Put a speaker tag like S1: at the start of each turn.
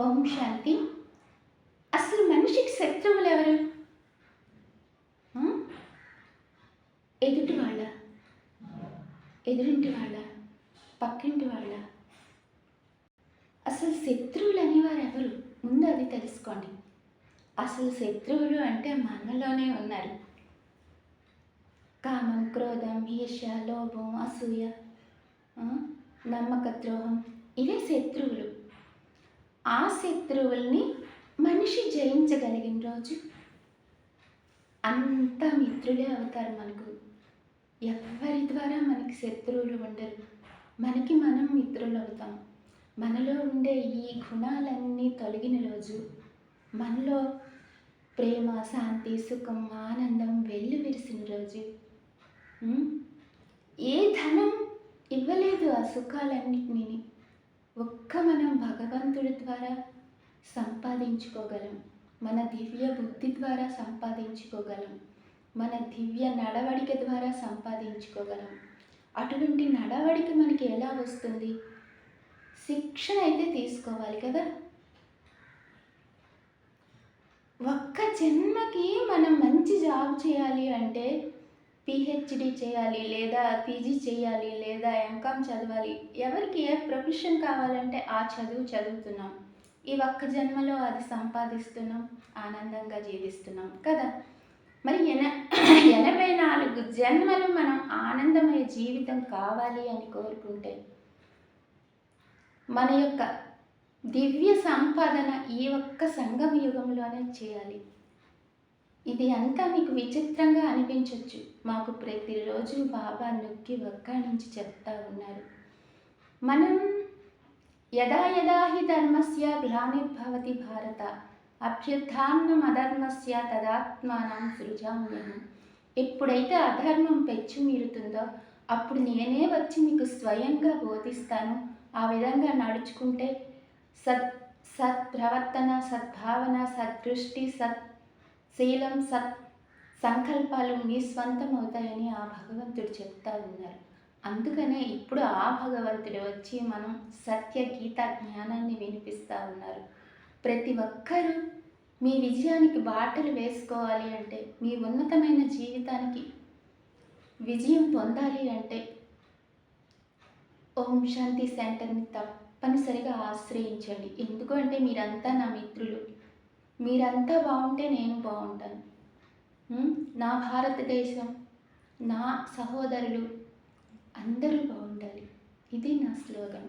S1: ఓం శాంతి. అసలు మనిషికి శత్రువులు ఎవరు? ఎదుటి వాళ్ళ. ఎదురింటి వాళ్ళ. పక్కింటి వాళ్ళ. అసలు శత్రువులు అనేవారు ఎవరు? ముందు అది తెలుసుకోండి. అసలు శత్రువులు అంటే మనలోనే ఉన్నారు. కామం క్రోధం ఈర్ష లోభం అసూయ నమ్మక ద్రోహం ఇవే శత్రువులు. ఆ శత్రువుల్ని మనిషి జయించగలిగిన రోజు. అంత మిత్రులే అవుతారు మనకు. ఎవరి ద్వారా మనకి శత్రువులు ఉండరు. మనకి మనం మిత్రులు అవుతాం. మనలో ఉండే ఈ గుణాలన్నీ తొలగిన రోజు. మనలో ప్రేమ శాంతి సుఖం ఆనందం వెల్లు విరిసిన రోజు. ఏ ధనం ఇవ్వలేదు ఆ సుఖాలన్నిటినీ. ఒక్క మనం భగవంతుడి ద్వారా సంపాదించుకోగలం. మన దివ్య బుద్ధి ద్వారా సంపాదించుకోగలం. మన దివ్య నడవడిక ద్వారా సంపాదించుకోగలం. అటువంటి నడవడిక మనకి ఎలా వస్తుంది? శిక్షణ అయితే తీసుకోవాలి కదా? ఒక్క జన్మకి మనం మంచి జాబ్ చేయాలి అంటే పిహెచ్డి చేయాలి లేదా పీజీ చేయాలి లేదా ఎంకామ్ చదవాలి ఎవరికి ఏ ప్రొఫెషన్ కావాలంటే ఆ చదువు చదువుతున్నాం. ఈ ఒక్క జన్మలో అది సంపాదిస్తున్నాం ఆనందంగా జీవిస్తున్నాం కదా. మరి ఎన ఎనభై నాలుగు జన్మలు మనం ఆనందమయ జీవితం కావాలి అని కోరుకుంటే మన యొక్క దివ్య సంపాదన ఈ ఒక్క సంగమ యుగంలోనే చేయాలి. ఇది అంతా మీకు విచిత్రంగా అనిపించవచ్చు మాకు ప్రతిరోజు బాబా నొక్కి ఒక్కడించి చెప్తా ఉన్నారు. మనం యదా యదా హి ధర్మస్య గ్లానిర్భవతి భారత అభ్యుత్థానం అధర్మస్య తదాత్మానం సృజామ్యహం. ఎప్పుడైతే అధర్మం పెచ్చు మీరుతుందో అప్పుడు నేనే వచ్చి మీకు స్వయంగా బోధిస్తాను. ఆ విధంగా నడుచుకుంటే సత్ సత్ప్రవర్తన సద్భావన సద్దృష్టి సత్ శీలం సత్ సంకల్పాలు మీ స్వంతం అవుతాయని ఆ భగవంతుడు చెప్తా ఉన్నారు. అందుకనే ఇప్పుడు ఆ భగవంతుడు వచ్చి మనం సత్య గీత జ్ఞానాన్ని వినిపిస్తూ ఉన్నారు. ప్రతి ఒక్కరూ మీ విజయానికి బాటలు వేసుకోవాలి అంటే మీ ఉన్నతమైన జీవితానికి విజయం పొందాలి అంటే ఓం శాంతి సెంటర్ని తప్పనిసరిగా ఆశ్రయించండి. ఎందుకంటే మీరంతా నా మిత్రులు. మీరంతా బాగుంటే నేను బాగుంటాను. నా భారతదేశం నా సహోదరులు అందరూ బాగుండాలి. ఇది నా స్లోగన్.